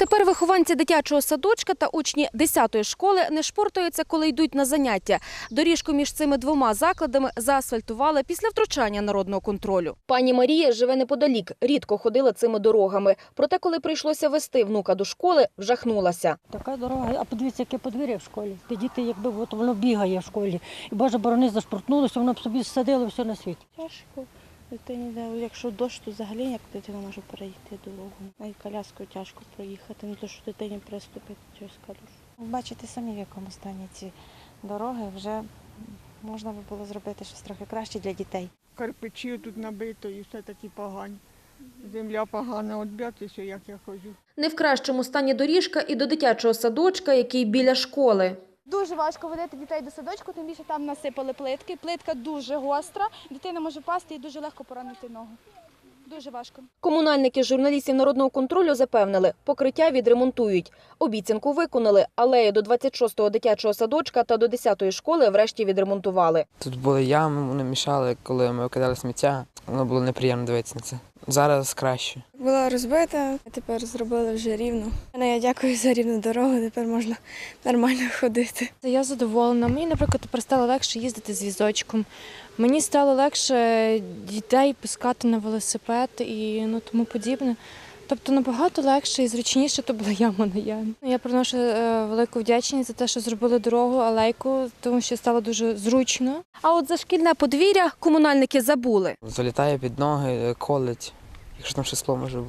Тепер вихованці дитячого садочка та учні 10-ї школи не шпортаються, коли йдуть на заняття. Доріжку між цими двома закладами заасфальтували після втручання народного контролю. Пані Марія живе неподалік, рідко ходила цими дорогами. Проте, коли прийшлося вести внука до школи, вжахнулася. Така дорога, а подивіться, яке подвір'я в школі. Ті діти, якби от воно бігає в школі. І Боже борони зашпортнулося, воно б собі садило все на світі. Тяжко. Дитині, якщо дощ, то взагалі як дитина може перейти дорогу. Навіть коляскою тяжко проїхати, не то що дитині приступить через калюжу. Бачите самі, в якому стані ці дороги вже можна би було зробити щось трохи краще для дітей. Карпичі тут набито і все такі погані. Земля погана, от б'ятися, як я ходжу. Не в кращому стані доріжка і до дитячого садочка, який біля школи. Дуже важко водити дітей до садочку, тим більше там насипали плитки. Плитка дуже гостра, дитина може пасти і дуже легко поранити ногу. Дуже важко. Комунальники журналістів народного контролю запевнили, покриття відремонтують. Обіцянку виконали, алею до 26-го дитячого садочка та до 10-ї школи врешті відремонтували. Тут були ями, вони мішали, коли ми викидали сміття. Воно було неприємно дивитися на це. Зараз краще. Була розбита, а тепер зробили вже рівно. Ну, Я дякую за рівну дорогу, тепер можна нормально ходити. Я задоволена. Мені, наприклад, тепер стало легше їздити з візочком. Мені стало легше дітей пускати на велосипед і ну, тому подібне. Тобто набагато легше і зручніше то була яма на ямі. Я приношу е, велику вдячність за те, що зробили дорогу, алейку, тому що стало дуже зручно. А от за шкільне подвір'я комунальники забули. Залітає під ноги, колить, якщо там ще скло може е,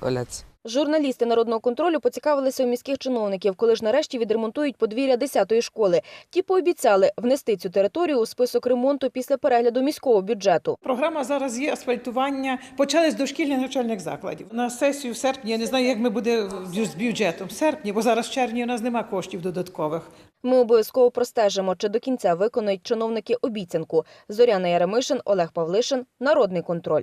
валятися. Журналісти народного контролю поцікавилися у міських чиновників, коли ж нарешті відремонтують подвір'я 10-ї школи. Ті пообіцяли внести цю територію у список ремонту після перегляду міського бюджету. Програма зараз є асфальтування. Почали з дошкільних навчальних закладів. На сесію в серпні я не знаю, як ми буде з бюджетом. В серпні, бо зараз в червні у нас нема коштів додаткових. Ми обов'язково простежимо, чи до кінця виконують чиновники обіцянку. Зоряна Яремишин, Олег Павлишин, Народний контроль.